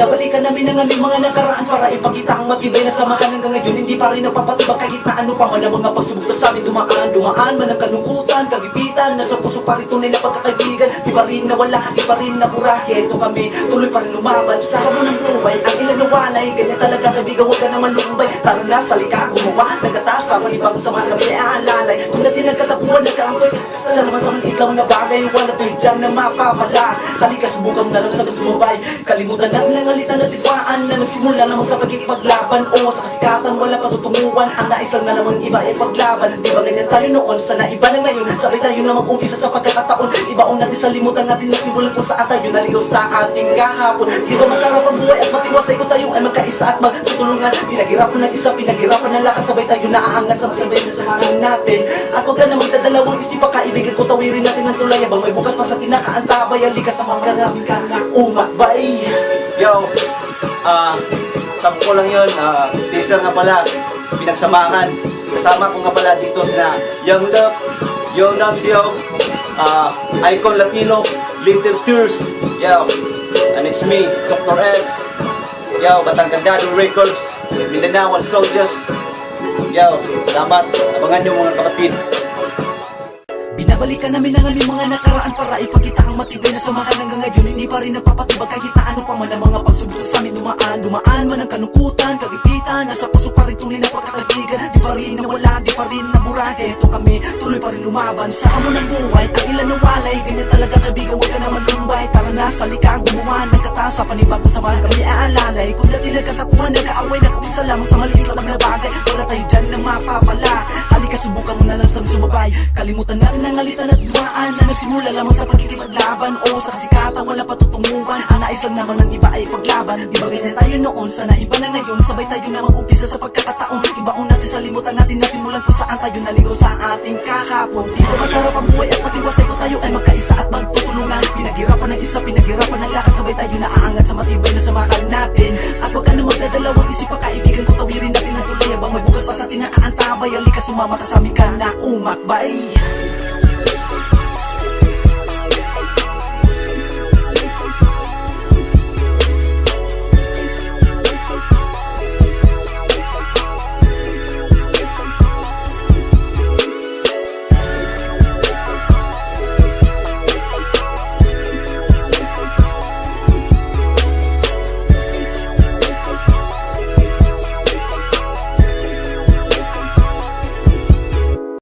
Binabalikan namin ang aming mga nakaraan Para ipakita ang matibay na samahan hanggang ngayon. Hindi pa rin napapatibag kahit na ano pa ang mga pagsubok sa amin. Dumaan Dumaan man ang kalungkutan, kagipitan. Nasa puso pa rin tunay na pagkakaibigan. Di pa rin nawala, di pa rin nabura Kaya ito kami, tuloy pa rin lumaban. Sa hamon ng buhay, ang ilan nawalay talaga kaibigan, huwag ka naman lumbay. Tara na, salika, gumawa. Nagkataas sa malibang sa mga kami ay aalalay Kung dati nagkatapuan, nagkaampoy Sa naman sa maliit lang na bagay Wala tayo dyan na mapapala. Halika, subukan na lang sa sumabay Kalimutan natin lang alitan na titwaan Na nagsimula naman sa pagkikipaglaban. O sa kasikatan, wala patutunguhan Ang nais lang na naman iba ay paglaban. Di ba ganyan tayo noon, sana iba na ngayon Sabay tayo na mag-umpisa sa pagkakataon. Ibaon natin sa limutan natin na simulan kung saan tayo naligaw sa ating kahapon. Di ba masarap ang buhay at matiwasay ko tayo ay magkaisa at magtutulungan Pinaghirapan ng isa, pinaghirapan ng lakad Sabay tayo naaangat sa masabay na samahan natin At huwag ka na magdadalawang isip pa kaibigan ko Tawirin natin ng tulay Habang may bukas pa sa kinakaantabay Halika sa mga namin ka na umakbay Yo, ah, sabi ko lang yun, ah, teaser nga pala, pinagsamahan. Kasama ko nga pala dito na Young Love, Young Loves Yo, ah, Icon Latino, Little Tears, yo, and it's me, Dr. X, yo, Batanggandado Records, Mindanao Soldiers, yo, salamat, abangan nyo mga kapatid. Binabalikan namin ang aming mga nakaraan para ipakita ang matibay na samahan hanggang ngayon. Hindi pa rin napapatibag kahit ano pa man ang mga pagsubok sa amin. Dumaan Dumaan man ang kanungkutan, kagipitan. Nasa puso pa rin tunay na pagkakaibigan Di pa rin nawala, di pa rin nabura Ito kami, tuloy pa rin lumaban. Sa hamon ng buhay, ang ilan nawalay. Ganyan talaga kaibigan, huwag ka naman lumbay Tara na, salika, gumawa ng katas Sa panibago sa mga kami aalalay. Kung dati nagkatapuan, nag-aaway na kung isa lamang Sa maliit lang na bagay, wala tayo dyan na mapapala. Halika, subukan mo na lang sa sumabay. Kalimutan natin ang alitan at dumaan Na nagsimula lamang sa pagkikipaglaban O sa kasikatan, wala patutunguhan Ang nais lang naman ng iba ay paglaban. Di ba ganyan tayo noon, sana iba na ngayon. Sabay tayo na mag-umpisa sa pagkakataon. Ibaon natin sa limutan natin na kung saan tayo naligaw sa ating kahapon? Di ba masarap ang buhay at matiwasay ko tayo ay magkaisa at magtutulungan. Pinaghirapan ng isa, pinaghirapan ng lakad Sabay tayo na aangat sa matibay na samahan natin. At huwag ka na magdadalawang isip pa kaibigan ko Tawirin natin ang tuloy habang may bukas pa sa atin na aantabay Halika sumama ka sa amin ka na umakbay